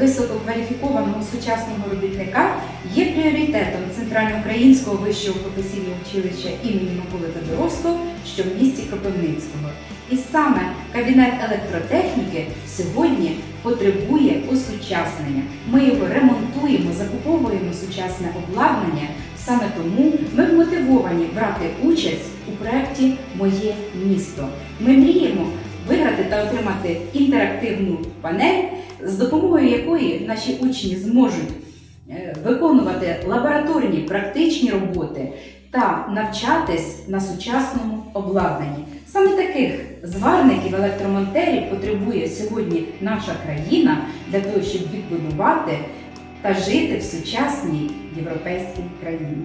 висококваліфікованого сучасного робітника є пріоритетом Центральноукраїнського вищого професійного училища імені Миколи Тодоровського, що в місті Кропивницького. І саме кабінет електротехніки сьогодні потребує осучаснення. Ми його ремонтуємо, закуповуємо сучасне обладнання. Саме тому ми вмотивовані брати участь у проєкті Моє місто. Ми мріємо та отримати інтерактивну панель, з допомогою якої наші учні зможуть е, виконувати лабораторні практичні роботи та навчатись на сучасному обладнанні. Саме таких зварників електромонтерів потребує сьогодні наша країна для того, щоб відбудувати та жити в сучасній європейській країні.